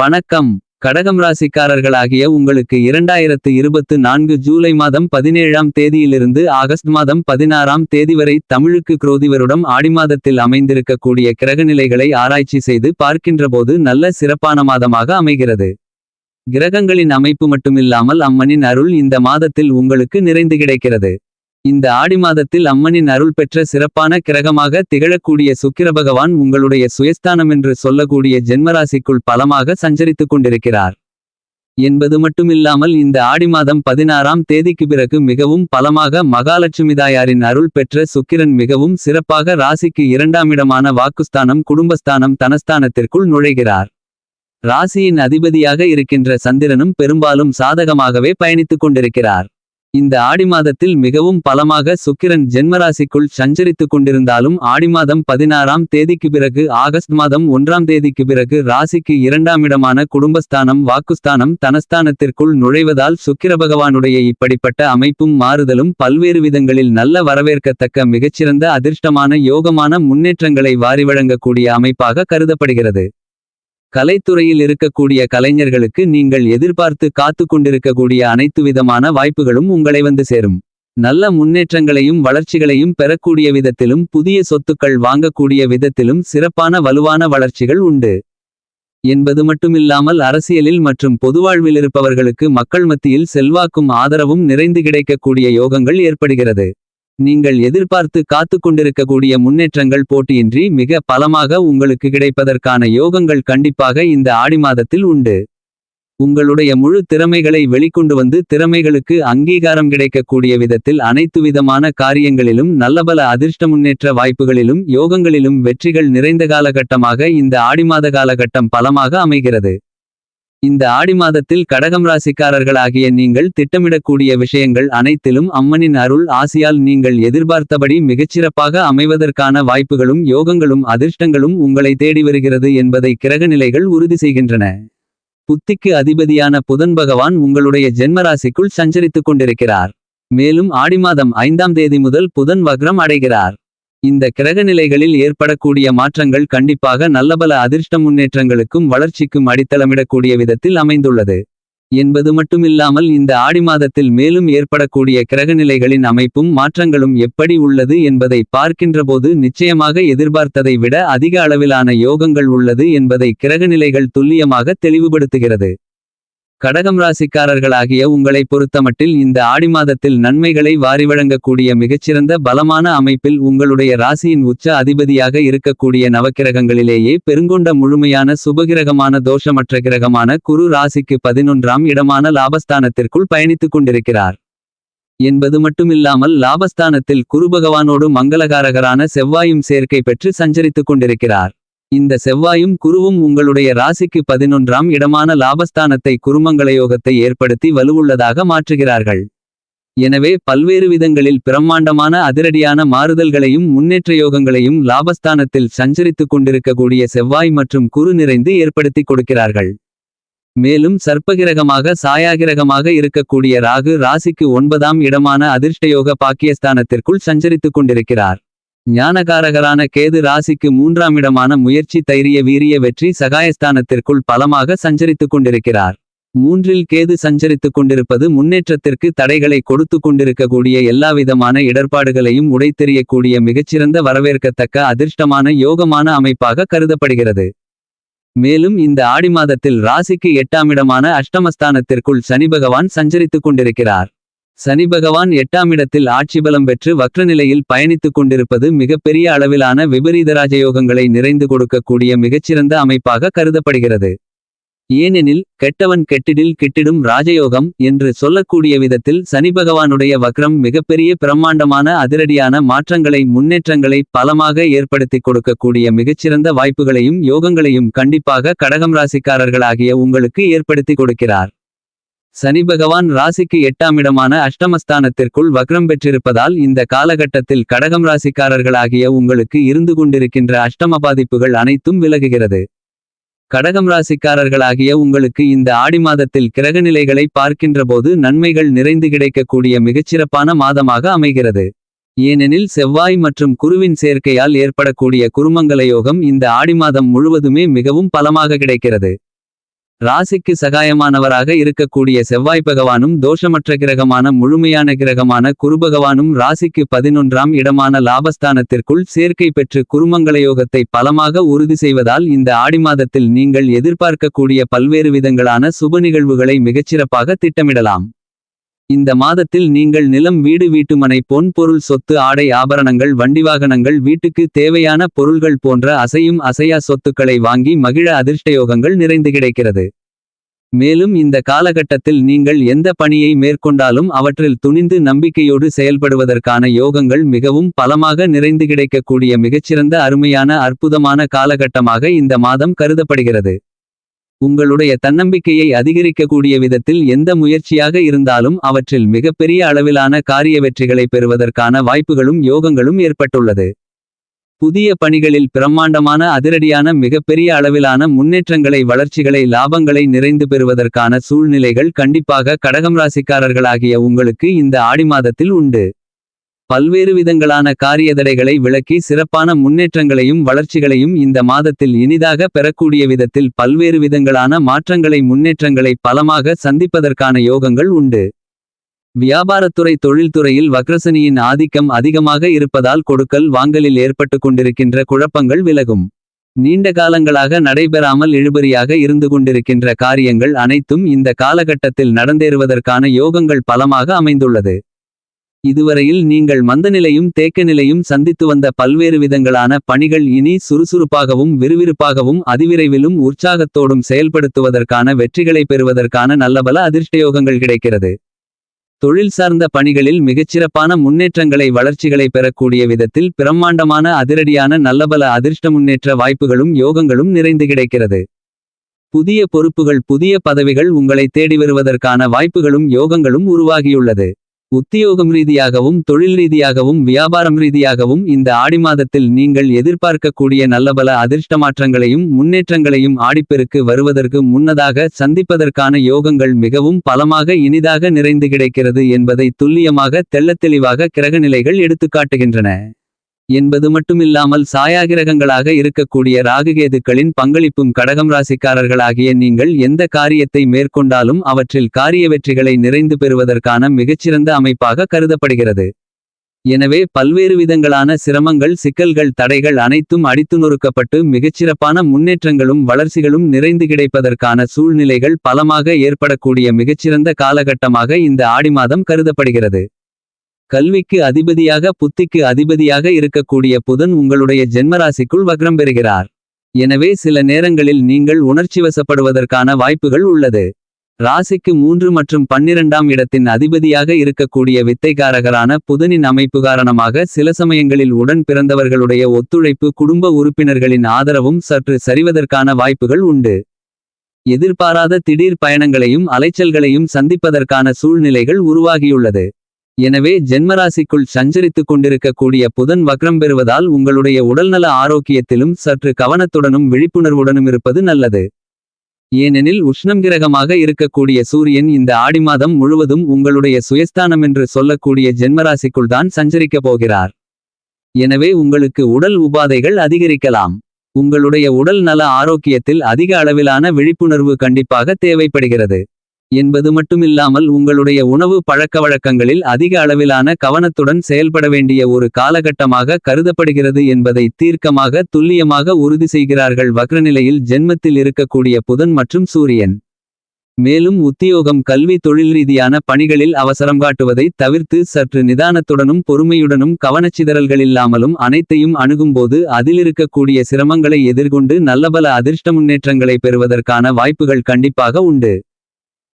வணக்கம். கடகம் ராசிக்காரர்களாகிய உங்களுக்கு இரண்டாயிரத்து இருபத்து நான்கு ஜூலை மாதம் பதினேழாம் தேதியிலிருந்து ஆகஸ்ட் மாதம் பதினாறாம் தேதி வரை தமிழுக்கு குரோதிவருடம் ஆடிமாதத்தில் அமைந்திருக்கக்கூடிய கிரகநிலைகளை ஆராய்ச்சி செய்து பார்க்கின்றபோது நல்ல சிறப்பான மாதமாக அமைகிறது. கிரகங்களின் அமைப்பு மட்டுமில்லாமல் அம்மனின் அருள் இந்த மாதத்தில் உங்களுக்கு நிறைந்து கிடைக்கிறது. இந்த ஆடி மாதத்தில் அம்மனின் அருள் பெற்ற சிறப்பான கிரகமாக திகழக்கூடிய சுக்கிர பகவான் உங்களுடைய சுயஸ்தானமென்று சொல்லக்கூடிய ஜென்மராசிக்குள் பலமாக சஞ்சரித்துக் கொண்டிருக்கிறார். என்பது மட்டுமில்லாமல் இந்த ஆடி மாதம் பதினாறாம் தேதிக்கு பிறகு மிகவும் பலமாக மகாலட்சுமிதாயாரின் அருள் பெற்ற சுக்கிரன் மிகவும் சிறப்பாக ராசிக்கு இரண்டாம் இடமான வாக்குஸ்தானம் குடும்பஸ்தானம் தனஸ்தானத்திற்குள் நுழைகிறார். ராசியின் அதிபதியாக இருக்கின்ற சந்திரனும் பெரும்பாலும் சாதகமாகவே பயணித்துக் கொண்டிருக்கிறார். இந்த ஆடி மாதத்தில் மிகவும் பலமாக சுக்கிரன் ஜென்மராசிக்குள் சஞ்சரித்துக் கொண்டிருந்தாலும் ஆடி மாதம் பதினாறாம் தேதிக்கு பிறகு ஆகஸ்ட் மாதம் ஒன்றாம் தேதிக்கு பிறகு ராசிக்கு இரண்டாம் இடமான குடும்பஸ்தானம் வாக்குஸ்தானம் தனஸ்தானத்திற்குள் நுழைவதால் சுக்கிர பகவானுடைய இப்படிப்பட்ட அமைப்பும் மாறுதலும் பல்வேறு விதங்களில் நல்ல வரவேற்கத்தக்க மிகச்சிறந்த அதிர்ஷ்டமான யோகமான முன்னேற்றங்களை வாரி வழங்கக்கூடிய அமைப்பாக கருதப்படுகிறது. கலைத்துறையில் இருக்கக்கூடிய கலைஞர்களுக்கு நீங்கள் எதிர்பார்த்து காத்து கொண்டிருக்கக்கூடிய அனைத்து விதமான வாய்ப்புகளும் உங்களை வந்து சேரும். நல்ல முன்னேற்றங்களையும் வளர்ச்சிகளையும் பெறக்கூடிய விதத்திலும் புதிய சொத்துக்கள் வாங்கக்கூடிய விதத்திலும் சிறப்பான வலுவான வளர்ச்சிகள் உண்டு. என்பது மட்டுமில்லாமல் அரசியலில் மற்றும் பொதுவாழ்வில் இருப்பவர்களுக்கு மக்கள் மத்தியில் செல்வாக்கும் ஆதரவும் நிறைந்து கிடைக்கக்கூடிய யோகங்கள் ஏற்படுகிறது. நீங்கள் எதிர்பார்த்து காத்து கொண்டிருக்கக்கூடிய முன்னேற்றங்கள் போட்டியின்றி மிக பலமாக உங்களுக்கு கிடைப்பதற்கான யோகங்கள் கண்டிப்பாக இந்த ஆடி மாதத்தில் உண்டு. உங்களுடைய முழு திறமைகளை வெளிக்கொண்டு வந்து திறமைகளுக்கு அங்கீகாரம் கிடைக்கக்கூடிய விதத்தில் அனைத்து விதமான காரியங்களிலும் நல்லபல அதிர்ஷ்ட முன்னேற்ற வாய்ப்புகளிலும் யோகங்களிலும் வெற்றிகள் நிறைந்த காலகட்டமாக இந்த ஆடிமாத காலகட்டம் பலமாக அமைகிறது. இந்த ஆடி மாதத்தில் கடகம் ராசிக்காரர்களாகிய நீங்கள் திட்டமிடக்கூடிய விஷயங்கள் அனைத்திலும் அம்மனின் அருள் ஆசியால் நீங்கள் எதிர்பார்த்தபடி மிகச்சிறப்பாக அமைவதற்கான வாய்ப்புகளும் யோகங்களும் அதிர்ஷ்டங்களும் உங்களை தேடி வருகிறது என்பதை கிரகநிலைகள் உறுதி செய்கின்றன. புத்திக்கு அதிபதியான புதன் பகவான் உங்களுடைய ஜென்மராசிக்குள் சஞ்சரித்துக் கொண்டிருக்கிறார். மேலும் ஆடி மாதம் ஐந்தாம் தேதி முதல் புதன் வக்ரம் அடைகிறார். இந்த கிரகநிலைகளில் ஏற்படக்கூடிய மாற்றங்கள் கண்டிப்பாக நல்லபல அதிர்ஷ்ட முன்னேற்றங்களுக்கும் வளர்ச்சிக்கும் அடித்தளமிடக்கூடிய விதத்தில் அமைந்துள்ளது. என்பது மட்டுமில்லாமல் இந்த ஆடி மாதத்தில் மேலும் ஏற்படக்கூடிய கிரகநிலைகளின் அமைப்பும் மாற்றங்களும் எப்படி உள்ளது என்பதை பார்க்கின்றபோது நிச்சயமாக எதிர்பார்த்ததை விட அதிக அளவிலான யோகங்கள் உள்ளது என்பதை கிரகநிலைகள் துல்லியமாக தெளிவுபடுத்துகிறது. கடகம் ராசிக்காரர்களாகிய உங்களை பொறுத்தமட்டில் இந்த ஆடி மாதத்தில் நன்மைகளை வாரி வழங்கக்கூடிய மிகச்சிறந்த பலமான அமைப்பில் உங்களுடைய ராசியின் உச்ச அதிபதியாக இருக்கக்கூடிய நவக்கிரகங்களிலேயே பெருங்கொண்ட முழுமையான சுபகிரகமான தோஷமற்ற கிரகமான குரு ராசிக்கு பதினொன்றாம் இடமான லாபஸ்தானத்திற்குள் பயணித்துக் கொண்டிருக்கிறார். என்பது மட்டுமில்லாமல் லாபஸ்தானத்தில் குரு பகவானோடு மங்களகாரகரான செவ்வாயும் சேர்க்கை பெற்று சஞ்சரித்துக் கொண்டிருக்கிறார். இந்த செவ்வாயும் குருவும் உங்களுடைய ராசிக்கு பதினொன்றாம் இடமான லாபஸ்தானத்தை குருமங்களயோகத்தை ஏற்படுத்தி வலுவுள்ளதாக மாற்றுகிறார்கள். எனவே பல்வேறு விதங்களில் பிரம்மாண்டமான அதிரடியான மாறுதல்களையும் முன்னேற்ற யோகங்களையும் லாபஸ்தானத்தில் சஞ்சரித்துக் கொண்டிருக்கக்கூடிய செவ்வாய் மற்றும் குரு நிறைந்து ஏற்படுத்திக் கொடுக்கிறார்கள். மேலும் சர்ப்பகிரகமாக சாயாகிரகமாக இருக்கக்கூடிய ராகு ராசிக்கு ஒன்பதாம் இடமான அதிர்ஷ்டயோக பாக்கியஸ்தானத்திற்குள் சஞ்சரித்துக் கொண்டிருக்கிறார். ஞானகாரகரான கேது ராசிக்கு மூன்றாம் இடமான முயற்சி தைரிய வீரிய வெற்றி சகாயஸ்தானத்திற்குள் பலமாக சஞ்சரித்துக் கொண்டிருக்கிறார். மூன்றில் கேது சஞ்சரித்துக் கொண்டிருப்பது முன்னேற்றத்திற்கு தடைகளை கொடுத்து கொண்டிருக்கக்கூடிய எல்லாவிதமான இடர்பாடுகளையும் உடைத்தெறியக்கூடிய மிகச்சிறந்த வரவேற்கத்தக்க அதிர்ஷ்டமான யோகமான அமைப்பாக கருதப்படுகிறது. மேலும் இந்த ஆடி மாதத்தில் ராசிக்கு எட்டாம் இடமான அஷ்டமஸ்தானத்திற்குள் சனி பகவான் சஞ்சரித்துக் கொண்டிருக்கிறார். சனி பகவான் எட்டாம் இடத்தில் ஆட்சி பலம் பெற்று வக்ரநிலையில் பயணித்துக் கொண்டிருப்பது மிகப்பெரிய அளவிலான விபரீத ராஜயோகங்களை நிறைந்து கொடுக்கக்கூடிய மிகச்சிறந்த அமைப்பாக கருதப்படுகிறது. ஏனெனில் கெட்டவன் கெட்டிடில் கிட்டிடும் ராஜயோகம் என்று சொல்லக்கூடிய விதத்தில் சனி பகவானுடைய வக்ரம் மிகப்பெரிய பிரம்மாண்டமான அதிரடியான மாற்றங்களை முன்னேற்றங்களை பலமாக ஏற்படுத்திக் கொடுக்கக்கூடிய மிகச்சிறந்த வாய்ப்புகளையும் யோகங்களையும் கண்டிப்பாக கடகம் ராசிக்காரர்களாகிய உங்களுக்கு ஏற்படுத்தி கொடுக்கிறார். சனி பகவான் ராசிக்கு எட்டாம் இடமான அஷ்டமஸ்தானத்திற்குள் வக்ரம் பெற்றிருப்பதால் இந்த காலகட்டத்தில் கடகம் ராசிக்காரர்களாகிய உங்களுக்கு இருந்து கொண்டிருக்கின்ற அஷ்டம பாதிப்புகள் அனைத்தும் விலகுகிறது. கடகம் ராசிக்காரர்களாகிய உங்களுக்கு இந்த ஆடி மாதத்தில் கிரகநிலைகளை பார்க்கின்றபோது நன்மைகள் நிறைந்து கிடைக்கக்கூடிய மிகச்சிறப்பான மாதமாக அமைகிறது. ஏனெனில் செவ்வாய் மற்றும் குருவின் சேர்க்கையால் ஏற்படக்கூடிய குருமங்கல யோகம் இந்த ஆடி மாதம் முழுவதுமே மிகவும் பலமாக கிடைக்கிறது. ராசிக்கு சகாயமானவராக இருக்கக்கூடிய செவ்வாய் பகவானும் தோஷமற்ற கிரகமான முழுமையான கிரகமான குருபகவானும் ராசிக்கு பதினொன்றாம் இடமான லாபஸ்தானத்திற்குள் சேர்க்கை பெற்று குருமங்கள யோகத்தை பலமாக உறுதி செய்வதால் இந்த ஆடி மாதத்தில் நீங்கள் எதிர்பார்க்கக்கூடிய பல்வேறு விதங்களான சுப நிகழ்வுகளை மிகச்சிறப்பாக திட்டமிடலாம். இந்த மாதத்தில் நீங்கள் நிலம் வீடு வீட்டுமனை பொன் பொருள் சொத்து ஆடை ஆபரணங்கள் வண்டி வாகனங்கள் வீட்டுக்கு தேவையான பொருள்கள் போன்ற அசையும் அசையா சொத்துக்களை வாங்கி மகிழ அதிர்ஷ்டயோகங்கள் நிறைந்து கிடைக்கிறது. மேலும் இந்த காலகட்டத்தில் நீங்கள் எந்த பணியை மேற்கொண்டாலும் அவற்றில் துணிந்து நம்பிக்கையோடு செயல்படுவதற்கான யோகங்கள் மிகவும் பலமாக நிறைந்து கிடைக்கக்கூடிய மிகச்சிறந்த அருமையான அற்புதமான காலகட்டமாக இந்த மாதம் கருதப்படுகிறது. உங்களுடைய தன்னம்பிக்கையை அதிகரிக்கக்கூடிய விதத்தில் எந்த முயற்சியாக இருந்தாலும் அவற்றில் மிகப்பெரிய அளவிலான காரிய வெற்றிகளை பெறுவதற்கான வாய்ப்புகளும் யோகங்களும் ஏற்பட்டுள்ளது. புதிய பணிகளில் பிரம்மாண்டமான அதிரடியான மிகப்பெரிய அளவிலான முன்னேற்றங்களை வளர்ச்சிகளை லாபங்களை நிறைந்து பெறுவதற்கான சூழ்நிலைகள் கண்டிப்பாக கடகம் ராசிக்காரர்களாகிய உங்களுக்கு இந்த ஆடி மாதத்தில் உண்டு. பல்வேறு விதங்களான காரியதடைகளை விளக்கி சிறப்பான முன்னேற்றங்களையும் வளர்ச்சிகளையும் இந்த மாதத்தில் இனிதாக பெறக்கூடிய விதத்தில் பல்வேறு விதங்களான மாற்றங்களை முன்னேற்றங்களை பலமாக சந்திப்பதற்கான யோகங்கள் உண்டு. வியாபாரத்துறை தொழில்துறையில் வக்ரசனியின் ஆதிக்கம் அதிகமாக இருப்பதால் கொடுக்கல் வாங்கலில் ஏற்பட்டு கொண்டிருக்கின்ற குழப்பங்கள் விலகும். நீண்ட காலங்களாக நடைபெறாமல் இழுபறியாக இருந்து கொண்டிருக்கின்ற காரியங்கள் அனைத்தும் இந்த காலகட்டத்தில் நடந்தேறுவதற்கான யோகங்கள் பலமாக அமைந்துள்ளது. இதுவரையில் நீங்கள் மந்தநிலையும் தேக்கநிலையும் சந்தித்து வந்த பல்வேறு விதங்களான பணிகள் இனி சுறுசுறுப்பாகவும் விறுவிறுப்பாகவும் அதிவிரைவிலும் உற்சாகத்தோடும் செயல்படுத்துவதற்கான வெற்றிகளை பெறுவதற்கான நல்லபல அதிர்ஷ்டயோகங்கள் கிடைக்கிறது. தொழில் சார்ந்த பணிகளில் மிகச்சிறப்பான முன்னேற்றங்களை வளர்ச்சிகளை பெறக்கூடிய விதத்தில் பிரம்மாண்டமான அதிரடியான நல்லபல அதிர்ஷ்ட முன்னேற்ற வாய்ப்புகளும் யோகங்களும் நிறைந்து கிடைக்கிறது. புதிய பொறுப்புகள் புதிய பதவிகள் உங்களை தேடி வருவதற்கான வாய்ப்புகளும் யோகங்களும் உருவாகியுள்ளது. உத்தியோகம் ரீதியாகவும் தொழில் ரீதியாகவும் வியாபாரம் ரீதியாகவும் இந்த ஆடி மாதத்தில் நீங்கள் எதிர்பார்க்கக்கூடிய நல்லபல அதிர்ஷ்ட மாற்றங்களையும் முன்னேற்றங்களையும் ஆடிப்பெருக்கு வருவதற்கு முன்னதாக சந்திப்பதற்கான யோகங்கள் மிகவும் பலமாக இனிதாக நிறைந்து கிடைக்கிறது என்பதை துல்லியமாக தெள்ளத்தெளிவாக கிரகநிலைகள் எடுத்துக்காட்டுகின்றன. என்பது மட்டுமில்லாமல் சாயாகிரகங்களாக இருக்கக்கூடிய ராகுகேதுக்களின் பங்களிப்பும் கடகம் ராசிக்காரர்களாகிய நீங்கள் எந்த காரியத்தை மேற்கொண்டாலும் அவற்றில் காரிய வெற்றிகளை நிறைந்து பெறுவதற்கான மிகச்சிறந்த அமைப்பாக கருதப்படுகிறது. எனவே பல்வேறு விதங்களான சிரமங்கள் சிக்கல்கள் தடைகள் அனைத்தும் அடித்து நொறுக்கப்பட்டு மிகச்சிறப்பான முன்னேற்றங்களும் வளர்ச்சிகளும் நிறைந்து கிடைப்பதற்கான சூழ்நிலைகள் பலமாக ஏற்படக்கூடிய மிகச்சிறந்த காலகட்டமாக இந்த ஆடி மாதம் கருதப்படுகிறது. கல்விக்கு அதிபதியாக புத்திக்கு அதிபதியாக இருக்கக்கூடிய புதன் உங்களுடைய ஜென்மராசிக்குள் வக்ரம் பெறுகிறார். எனவே சில நேரங்களில் நீங்கள் உணர்ச்சிவசப்படுவதற்கான வாய்ப்புகள் உள்ளது. ராசிக்கு மூன்று மற்றும் பன்னிரண்டாம் இடத்தின் அதிபதியாக இருக்கக்கூடிய வித்தைக்காரகரான புதனின் அமைப்பு காரணமாக சில சமயங்களில் உடன் பிறந்தவர்களுடைய ஒத்துழைப்பு குடும்ப உறுப்பினர்களின் ஆதரவும் சற்று சரிவதற்கான வாய்ப்புகள் உண்டு. எதிர்பாராத திடீர் பயணங்களையும் அலைச்சல்களையும் சந்திப்பதற்கான சூழ்நிலைகள் உருவாகியுள்ளது. எனவே ஜென்மராசிக்குள் சஞ்சரித்துக் கொண்டிருக்கக்கூடிய புதன் வக்ரம் பெறுவதால் உங்களுடைய உடல்நல ஆரோக்கியத்திலும் சற்று கவனத்துடனும் விழிப்புணர்வுடனும் இருப்பது நல்லது. ஏனெனில் உஷ்ணம் கிரகமாக இருக்கக்கூடிய சூரியன் இந்த ஆடி மாதம் முழுவதும் உங்களுடைய சுயஸ்தானம் என்று சொல்லக்கூடிய ஜென்மராசிக்குள் தான் சஞ்சரிக்கப் போகிறார். எனவே உங்களுக்கு உடல் உபாதைகள் அதிகரிக்கலாம். உங்களுடைய உடல் நல ஆரோக்கியத்தில் அதிக அளவிலான விழிப்புணர்வு கண்டிப்பாக தேவைப்படுகிறது. என்பது மட்டுமில்லாமல் உங்களுடைய உணவு பழக்கவழக்கங்களில் அதிக அளவிலான கவனத்துடன் செயல்பட வேண்டிய ஒரு காலகட்டமாக கருதப்படுகிறது என்பதை தீர்க்கமாக துல்லியமாக உறுதி செய்கிறார்கள் வக்ரநிலையில் ஜென்மத்தில் இருக்கக்கூடிய புதன் மற்றும் சூரியன். மேலும் உத்தியோகம் கல்வி தொழில் ரீதியான பணிகளில் அவசரம் காட்டுவதை தவிர்த்து சற்று நிதானத்துடனும் பொறுமையுடனும் கவனச்சிதறல்களில்லாமலும் அனைத்தையும் அணுகும்போது அதிலிருக்கக்கூடிய சிரமங்களை எதிர்கொண்டு நல்லபல அதிர்ஷ்ட முன்னேற்றங்களை பெறுவதற்கான வாய்ப்புகள் கண்டிப்பாக உண்டு.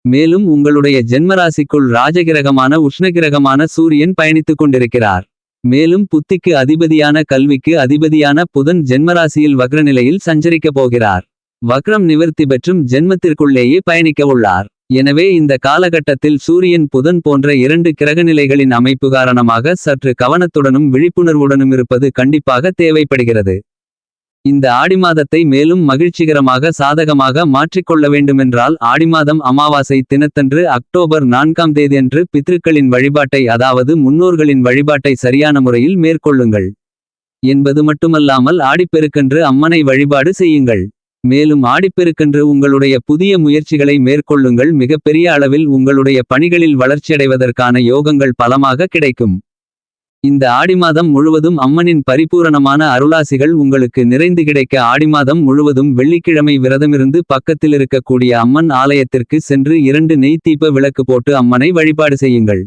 மேலும் உங்களுடைய ஜென்மராசிக்குள் ராஜகிரகமான உஷ்ணகிரகமான சூரியன் பயணித்துக் கொண்டிருக்கிறார். மேலும் புத்திக்கு அதிபதியான கல்விக்கு அதிபதியான புதன் ஜென்மராசியில் வக்ரநிலையில் சஞ்சரிக்கப் போகிறார். வக்ரம் நிவர்த்தி பெற்றும் ஜென்மத்திற்குள்ளேயே பயணிக்க உள்ளார். எனவே இந்த காலகட்டத்தில் சூரியன் புதன் போன்ற இரண்டு கிரகநிலைகளின் அமைப்பு காரணமாக சற்று கவனத்துடனும் விழிப்புணர்வுடனும் இருப்பது கண்டிப்பாக தேவைப்படுகிறது. இந்த ஆடி மாதத்தை மேலும் மகிழ்ச்சிகரமாக சாதகமாக மாற்றிக்கொள்ள வேண்டுமென்றால் ஆடிமாதம் அமாவாசை தினத்தன்று அக்டோபர் நான்காம் தேதியன்று பித்ருக்களின் வழிபாட்டை அதாவது முன்னோர்களின் வழிபாட்டை சரியான முறையில் மேற்கொள்ளுங்கள். என்பது மட்டுமல்லாமல் ஆடிப்பெருக்கன்று அம்மனை வழிபாடு செய்யுங்கள். மேலும் ஆடிப்பெருக்கன்று உங்களுடைய புதிய முயற்சிகளை மேற்கொள்ளுங்கள். மிகப்பெரிய அளவில் உங்களுடைய பணிகளில் வளர்ச்சியடைவதற்கான யோகங்கள் பலமாக கிடைக்கும். இந்த ஆடி மாதம் முழுவதும் அம்மனின் பரிபூரணமான அருளாசிகள் உங்களுக்கு நிறைந்து கிடைக்க ஆடி மாதம் முழுவதும் வெள்ளிக்கிழமை விரதமிருந்து பக்கத்திலிருக்கக்கூடிய அம்மன் ஆலயத்திற்கு சென்று இரண்டு நெய் தீப விளக்கு போட்டு அம்மனை வழிபாடு செய்யுங்கள்.